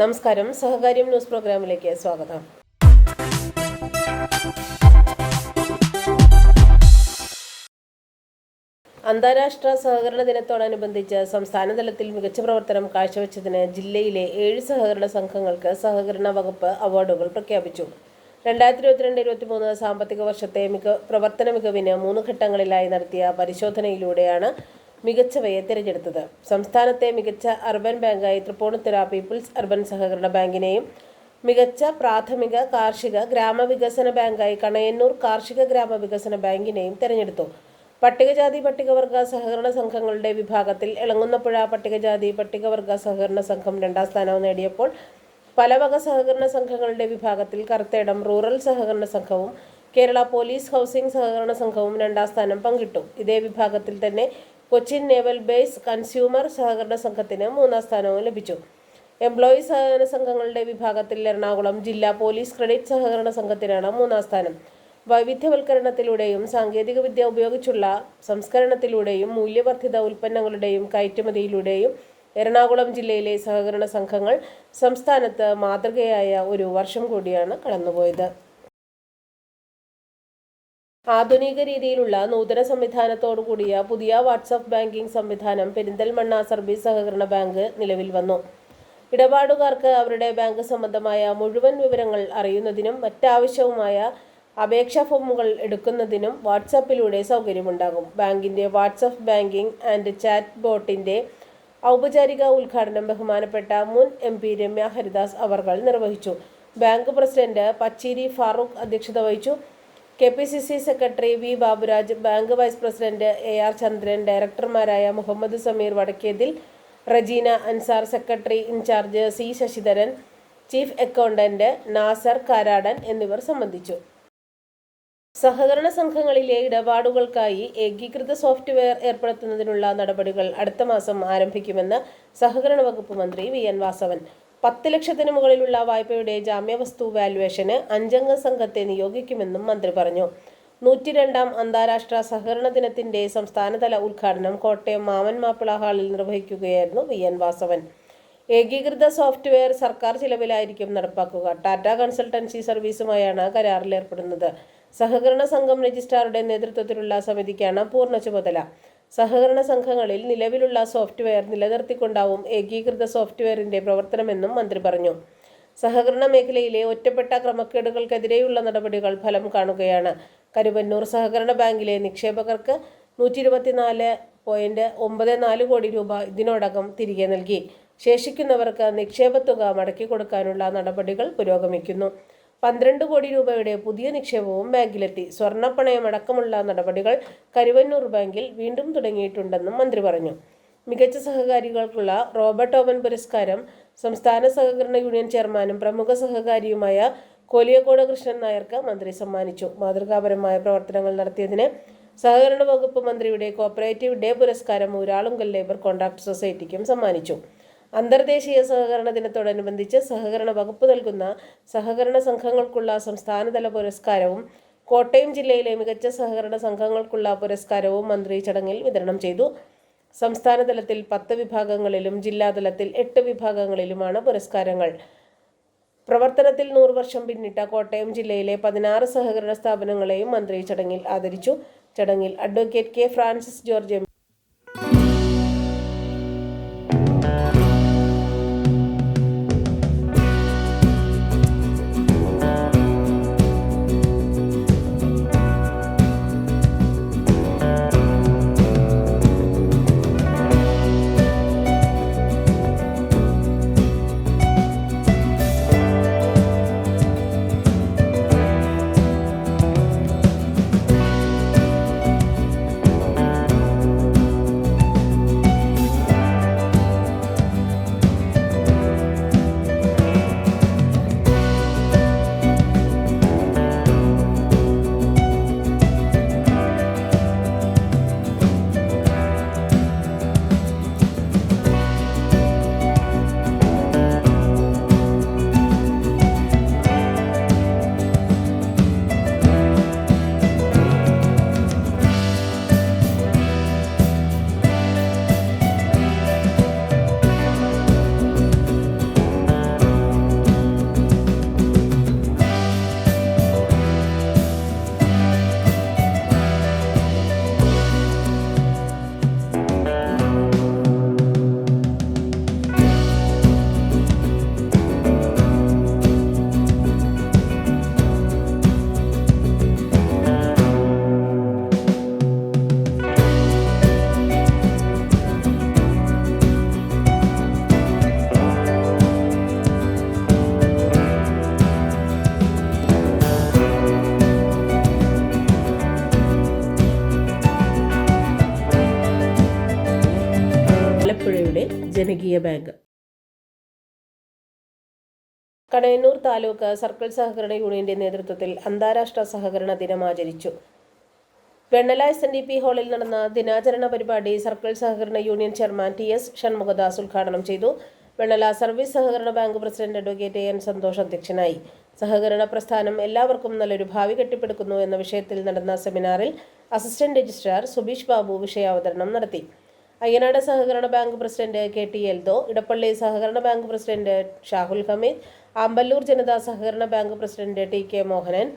നമസ്കാരം. സഹകാര്യം ന്യൂസ് പ്രോഗ്രാമിലേക്ക് സ്വാഗതം. അന്താരാഷ്ട്ര സഹകരണ ദിനത്തോടനുബന്ധിച്ച് സംസ്ഥാന തലത്തിൽ മികച്ച പ്രവർത്തനം കാഴ്ചവെച്ചതിന് ജില്ലയിലെ ഏഴ് സഹകരണ സംഘങ്ങൾക്ക് സഹകരണ വകുപ്പ് അവാർഡുകൾ പ്രഖ്യാപിച്ചു. രണ്ടായിരത്തി ഇരുപത്തിരണ്ട് ഇരുപത്തിമൂന്ന് സാമ്പത്തിക വർഷത്തെ മിക പ്രവർത്തന മികവിന് മൂന്ന് ഘട്ടങ്ങളിലായി നടത്തിയ പരിശോധനയിലൂടെയാണ് മികച്ചവയെ തിരഞ്ഞെടുത്തത്. സംസ്ഥാനത്തെ മികച്ച അർബൻ ബാങ്കായി തൃപ്പൂണിത്തുറ പീപ്പിൾസ് അർബൻ സഹകരണ ബാങ്കിനെയും മികച്ച പ്രാഥമിക കാർഷിക ഗ്രാമവികസന ബാങ്കായി കണയന്നൂർ കാർഷിക ഗ്രാമവികസന ബാങ്കിനെയും തിരഞ്ഞെടുത്തു. പട്ടികജാതി പട്ടികവർഗ സഹകരണ സംഘങ്ങളുടെ വിഭാഗത്തിൽ ഇളങ്ങുന്നപ്പുഴ പട്ടികജാതി പട്ടികവർഗ സഹകരണ സംഘം രണ്ടാം സ്ഥാനവും നേടിയപ്പോൾ പലവക സഹകരണ സംഘങ്ങളുടെ വിഭാഗത്തിൽ കറുത്തേടം റൂറൽ സഹകരണ സംഘവും കേരള പോലീസ് ഹൗസിംഗ് സഹകരണ സംഘവും രണ്ടാം സ്ഥാനം പങ്കിട്ടു. ഇതേ വിഭാഗത്തിൽ തന്നെ കൊച്ചിൻ നേവൽ ബേസ് കൺസ്യൂമർ സഹകരണ സംഘത്തിന് മൂന്നാം സ്ഥാനവും ലഭിച്ചു. എംപ്ലോയി സഹകരണ സംഘങ്ങളുടെ വിഭാഗത്തിൽ എറണാകുളം ജില്ലാ പോലീസ് ക്രെഡിറ്റ് സഹകരണ സംഘത്തിനാണ് മൂന്നാം സ്ഥാനം. വൈവിധ്യവൽക്കരണത്തിലൂടെയും സാങ്കേതികവിദ്യ ഉപയോഗിച്ചുള്ള സംസ്കരണത്തിലൂടെയും മൂല്യവർദ്ധിത ഉൽപ്പന്നങ്ങളുടെയും കയറ്റുമതിയിലൂടെയും എറണാകുളം ജില്ലയിലെ സഹകരണ സംഘങ്ങൾ സംസ്ഥാനത്ത് മാതൃകയായ ഒരു വർഷം കൂടിയാണ് കടന്നുപോയത്. ആധുനിക രീതിയിലുള്ള നൂതന സംവിധാനത്തോടു കൂടിയ പുതിയ വാട്സപ്പ് ബാങ്കിംഗ് സംവിധാനം പെരിന്തൽമണ്ണ സർവീസ് സഹകരണ ബാങ്ക് നിലവിൽ വന്നു. ഇടപാടുകാർക്ക് അവരുടെ ബാങ്ക് സംബന്ധമായ മുഴുവൻ വിവരങ്ങൾ അറിയുന്നതിനും മറ്റാവശ്യവുമായ അപേക്ഷാ ഫോമുകൾ എടുക്കുന്നതിനും വാട്സാപ്പിലൂടെ സൗകര്യമുണ്ടാകും. ബാങ്കിന്റെ വാട്സപ്പ് ബാങ്കിംഗ് ആൻഡ് ചാറ്റ് ബോട്ടിന്റെ ഔപചാരിക ഉദ്ഘാടനം ബഹുമാനപ്പെട്ട മുൻ എം പി രമ്യ ഹരിദാസ് അവർകൾ നിർവഹിച്ചു. ബാങ്ക് പ്രസിഡന്റ് പച്ചേരി ഫാറൂഖ് അധ്യക്ഷത വഹിച്ചു. K P C C secretary V Baburaj bank vice president A R Chandran ഡയറക്ടർമാരായ Muhammad Sameer Vadakkethil Rajeena Ansar secretary in charge C Sasidharan chief accountant Nasar Karadan എന്നിവർ സംബന്ധിച്ചു. സഹകരണ സംഘങ്ങളിലെ ഇടപാടുകൾക്കായി ഏകീകൃത software ഏർപ്പെടുത്തുന്നതിനുള്ള നടപടികൾ അടുത്ത മാസം ആരംഭിക്കുമെന്ന് സഹകരണ വകുപ്പ് മന്ത്രി വി എൻ വാസവൻ. പത്ത് ലക്ഷത്തിന് മുകളിലുള്ള വായ്പയുടെ ജാമ്യവസ്തു വാലുവേഷന് അഞ്ചംഗ സംഘത്തെ നിയോഗിക്കുമെന്നും മന്ത്രി പറഞ്ഞു. നൂറ്റിരണ്ടാം അന്താരാഷ്ട്ര സഹകരണ ദിനത്തിന്റെ സംസ്ഥാനതല ഉദ്ഘാടനം കോട്ടയം മാമൻ മാപ്പിള ഹാളിൽ നിർവഹിക്കുകയായിരുന്നു വി എൻ വാസവൻ. ഏകീകൃത സോഫ്റ്റ്വെയർ സർക്കാർ ചിലവിലായിരിക്കും നടപ്പാക്കുക. ടാറ്റ കൺസൾട്ടൻസി സർവീസുമായാണ് കരാറിൽ ഏർപ്പെടുന്നത് സഹകരണ സംഘം രജിസ്ട്രാറുടെ നേതൃത്വത്തിലുള്ള സമിതിക്കാണ് പൂർണ ചുമതല. സഹകരണ സംഘങ്ങളിൽ നിലവിലുള്ള സോഫ്റ്റ്വെയർ നിലനിർത്തിക്കൊണ്ടാവും ഏകീകൃത സോഫ്റ്റ്വെയറിന്റെ പ്രവർത്തനമെന്നും മന്ത്രി പറഞ്ഞു. സഹകരണ മേഖലയിലെ ഒറ്റപ്പെട്ട ക്രമക്കേടുകൾക്കെതിരെയുള്ള നടപടികൾ ഫലം കാണുകയാണ്. കരുവന്നൂർ സഹകരണ ബാങ്കിലെ നിക്ഷേപകർക്ക് നൂറ്റി ഇരുപത്തിനാല് പോയിന്റ് ഒമ്പത് നാല് കോടി രൂപ ഇതിനോടകം തിരികെ നൽകി. ശേഷിക്കുന്നവർക്ക് നിക്ഷേപത്തുക മടക്കി കൊടുക്കാനുള്ള നടപടികൾ പുരോഗമിക്കുന്നു. പന്ത്രണ്ട് കോടി രൂപയുടെ പുതിയ നിക്ഷേപവും ബാങ്കിലെത്തി. സ്വർണപ്പണയമടക്കമുള്ള നടപടികൾ കരുവന്നൂർ ബാങ്കിൽ വീണ്ടും തുടങ്ങിയിട്ടുണ്ടെന്നും മന്ത്രി പറഞ്ഞു. മികച്ച സഹകാരികൾക്കുള്ള റോബർട്ട് ഓവൻ പുരസ്കാരം സംസ്ഥാന സഹകരണ യൂണിയൻ ചെയർമാനും പ്രമുഖ സഹകാരിയുമായ കോലിയക്കോട് കൃഷ്ണൻ നായർക്ക് മന്ത്രി സമ്മാനിച്ചു. മാതൃകാപരമായ പ്രവർത്തനങ്ങൾ നടത്തിയതിന് സഹകരണ വകുപ്പ് മന്ത്രിയുടെ കോപ്പറേറ്റീവ് ഡേ പുരസ്കാരം ഊരാളുങ്കൽ ലേബർ കോൺട്രാക്ട് സൊസൈറ്റിക്കും സമ്മാനിച്ചു. അന്തർദേശീയ സഹകരണ ദിനത്തോടനുബന്ധിച്ച് സഹകരണ വകുപ്പ് നൽകുന്ന സഹകരണ സംഘങ്ങൾക്കുള്ള സംസ്ഥാനതല പുരസ്കാരവും കോട്ടയം ജില്ലയിലെ മികച്ച സഹകരണ സംഘങ്ങൾക്കുള്ള പുരസ്കാരവും മന്ത്രി ചടങ്ങിൽ വിതരണം ചെയ്തു. സംസ്ഥാന തലത്തിൽ പത്ത് വിഭാഗങ്ങളിലും ജില്ലാതലത്തിൽ എട്ട് വിഭാഗങ്ങളിലുമാണ് പുരസ്കാരങ്ങൾ. പ്രവർത്തനത്തിൽ നൂറ് വർഷം പിന്നിട്ട കോട്ടയം ജില്ലയിലെ പതിനാറ് സഹകരണ സ്ഥാപനങ്ങളെയും മന്ത്രി ചടങ്ങിൽ ആദരിച്ചു. ചടങ്ങിൽ advocate K Francis George M. ജനകീയ ബാങ്ക് കടയന്നൂർ താലൂക്ക് സർക്കിൾ സഹകരണ യൂണിയന്റെ നേതൃത്വത്തിൽ അന്താരാഷ്ട്ര സഹകരണ ദിനം ആചരിച്ചു. Vennala S N D P ഹാളിൽ നടന്ന ദിനാചരണ പരിപാടി സർക്കിൾ സഹകരണ union chairman T S Shanmukhadas ഉദ്ഘാടനം ചെയ്തു. വെണ്ണല സർവീസ് സഹകരണ bank president advocate N Santhosh അധ്യക്ഷനായി. സഹകരണ പ്രസ്ഥാനം എല്ലാവർക്കും നല്ലൊരു ഭാവി കെട്ടിപ്പടുക്കുന്നു എന്ന വിഷയത്തിൽ നടന്ന സെമിനാറിൽ അസിസ്റ്റന്റ് രജിസ്ട്രാർ സുബീഷ് ബാബു വിഷയാവതരണം നടത്തി. അയ്യനാട് സഹകരണ bank president K T Eldho Edappally സഹകരണ ബാങ്ക് പ്രസിഡന്റ് ഷാഹുൽ ഹമീദ് ആമ്പല്ലൂർ ജനതാ സഹകരണ bank president T K Mohanan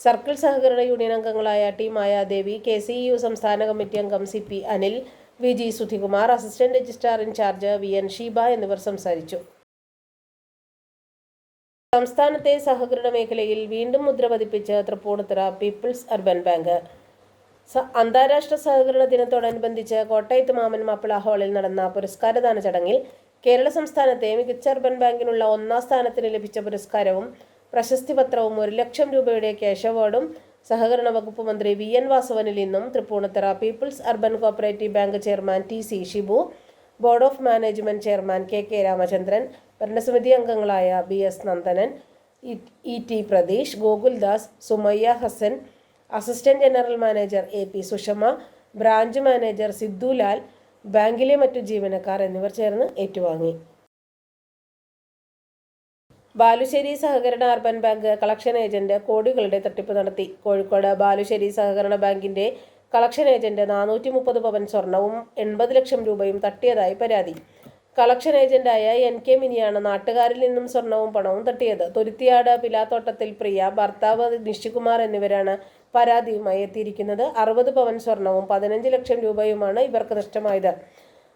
circle സഹകരണ യൂണിയൻ അംഗങ്ങളായ T Mayadevi K C U സംസ്ഥാന കമ്മിറ്റി അംഗം C P Anil V G Sudhikumar assistant registrar in charge V N Sheeba എന്നിവർ സംസാരിച്ചു. സംസ്ഥാനത്തെ സഹകരണ മേഖലയിൽ വീണ്ടും മുദ്ര പതിപ്പിച്ച് തൃപ്പൂണിത്തുറ പീപ്പിൾസ് അർബൻ ബാങ്ക്. അന്താരാഷ്ട്ര സഹകരണ ദിനത്തോടനുബന്ധിച്ച് കോട്ടയത്ത് മാമൻ മാപ്പിള ഹാളിൽ നടന്ന പുരസ്കാരദാന ചടങ്ങിൽ കേരള സംസ്ഥാനത്തെ മികച്ച അർബൻ ബാങ്കിനുള്ള ഒന്നാം സ്ഥാനത്തിന് ലഭിച്ച പുരസ്കാരവും പ്രശസ്തി പത്രവും ഒരു ലക്ഷം രൂപയുടെ ക്യാഷ് അവാർഡും സഹകരണ വകുപ്പ് മന്ത്രി വി എൻ വാസവനിൽ നിന്നും Tripunithura people's urban cooperative bank chairman T C Shibu board of management chairman K K Ramachandran ഭരണസമിതി അംഗങ്ങളായ B S Nandanan E- T Pratheesh Gokuldas Sumayya Hasan assistant general manager A P Sushama branch manager Siddulal ബാങ്കിലെ മറ്റു ജീവനക്കാർ എന്നിവർ ചേർന്ന് ഏറ്റുവാങ്ങി. ബാലുശ്ശേരി സഹകരണ urban bank collection agent കോടികളുടെ തട്ടിപ്പ് നടത്തി. കോഴിക്കോട് ബാലുശ്ശേരി സഹകരണ ബാങ്കിന്റെ കളക്ഷൻ ഏജന്റ് നാനൂറ്റി മുപ്പത് പവൻ സ്വർണവും എൺപത് ലക്ഷം രൂപയും തട്ടിയതായി പരാതി. കളക്ഷൻ ഏജന്റായ എൻ കെ മിനിയാണ് നാട്ടുകാരിൽ നിന്നും സ്വർണവും പണവും തട്ടിയത്. തുരുത്തിയാട് പിലാത്തോട്ടത്തിൽ പ്രിയ ഭർത്താവ് നിഷികുമാർ എന്നിവരാണ് പരാതിയുമായി എത്തിയിരിക്കുന്നത് അറുപത് പവൻ സ്വർണവും പതിനഞ്ച് ലക്ഷം രൂപയുമാണ് ഇവർക്ക് നഷ്ടമായത്.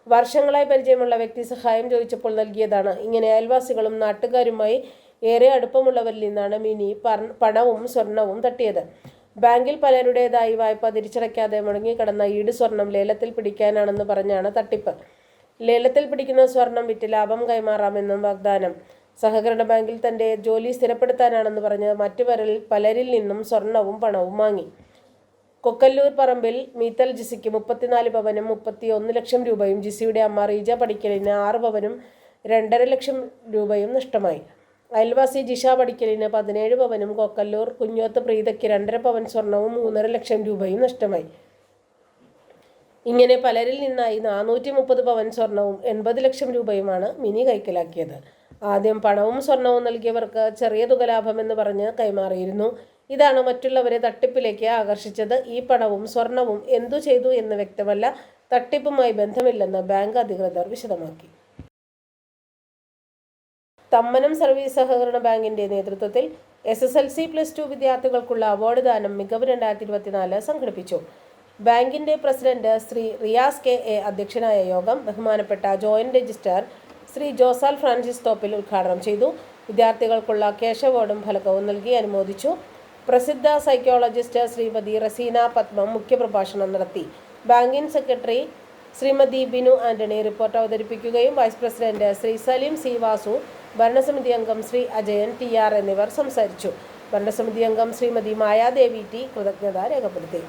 വർഷങ്ങളായി പരിചയമുള്ള വ്യക്തി സഹായം ചോദിച്ചപ്പോൾ നൽകിയതാണ്. ഇങ്ങനെ അയൽവാസികളും നാട്ടുകാരുമായി ഏറെ അടുപ്പമുള്ളവരിൽ നിന്നാണ് മിനി പണവും സ്വർണവും തട്ടിയത്. ബാങ്കിൽ പലരുടേതായി വായ്പ തിരിച്ചടയ്ക്കാതെ മുടങ്ങിക്കിടന്ന ഈട് സ്വർണം ലേലത്തിൽ പിടിക്കാനാണെന്ന് പറഞ്ഞാണ് തട്ടിപ്പ്. ലേലത്തിൽ പിടിക്കുന്ന സ്വർണം വിറ്റ് ലാഭം കൈമാറാമെന്നും വാഗ്ദാനം. സഹകരണ ബാങ്കിൽ തന്റെ ജോലി സ്ഥിരപ്പെടുത്താനാണെന്ന് പറഞ്ഞ് മറ്റു പലരിൽ പലരിൽ നിന്നും സ്വർണവും പണവും വാങ്ങി. കൊക്കല്ലൂർ പറമ്പിൽ മീത്തൽ ജിസിക്ക് മുപ്പത്തിനാല് പവനും മുപ്പത്തി ഒന്ന് ലക്ഷം രൂപയും ജിസിയുടെ അമ്മ റീജ പടിക്കലിന് ആറ് പവനും രണ്ടര ലക്ഷം രൂപയും നഷ്ടമായി. അയൽവാസി ജിഷ പടിക്കലിന് പതിനേഴ് പവനും കൊക്കല്ലൂർ കുഞ്ഞോത്ത് പ്രീതയ്ക്ക് രണ്ടര പവൻ സ്വർണവും മൂന്നര ലക്ഷം രൂപയും നഷ്ടമായി. ഇങ്ങനെ പലരിൽ നിന്നായി നാനൂറ്റി മുപ്പത് പവൻ സ്വർണവും എൺപത് ലക്ഷം രൂപയുമാണ് മിനി കൈക്കലാക്കിയത്. ആദ്യം പണവും സ്വർണവും നൽകിയവർക്ക് ചെറിയ തുക ലാഭമെന്ന് പറഞ്ഞ് കൈമാറിയിരുന്നു. ഇതാണ് മറ്റുള്ളവരെ തട്ടിപ്പിലേക്ക് ആകർഷിച്ചത്. ഈ പണവും സ്വർണവും എന്തു ചെയ്തു എന്ന് വ്യക്തമല്ല. തട്ടിപ്പുമായി ബന്ധമില്ലെന്ന് ബാങ്ക് അധികൃതർ വിശദമാക്കി. തമ്മനം സർവീസ് സഹകരണ ബാങ്കിന്റെ നേതൃത്വത്തിൽ S S L C plus two വിദ്യാർത്ഥികൾക്കുള്ള അവാർഡ് ദാനം മികവ് രണ്ടായിരത്തി ഇരുപത്തിനാല് സംഘടിപ്പിച്ചു. ബാങ്കിന്റെ president Shri Riyas K A അധ്യക്ഷനായ യോഗം ബഹുമാനപ്പെട്ട joint registrar Shri Josal Francis Thoppil ഉദ്ഘാടനം ചെയ്തു. വിദ്യാർത്ഥികൾക്കുള്ള കേശവോടും ഫലകവും നൽകി അനുമോദിച്ചു. പ്രസിദ്ധ സൈക്കോളജിസ്റ്റ് ശ്രീമതി റസീന പത്മം മുഖ്യപ്രഭാഷണം നടത്തി. Banking secretary Shrimati Binu Antony report അവതരിപ്പിക്കുകയും vice president Shri Saleem C Vasu ഭരണസമിതി അംഗം ശ്രീ അജയൻ ടി ആർ എന്നിവർ സംസാരിച്ചു. ഭരണസമിതി അംഗം ശ്രീമതി മായാദേവി ടി കൃതജ്ഞത രേഖപ്പെടുത്തി.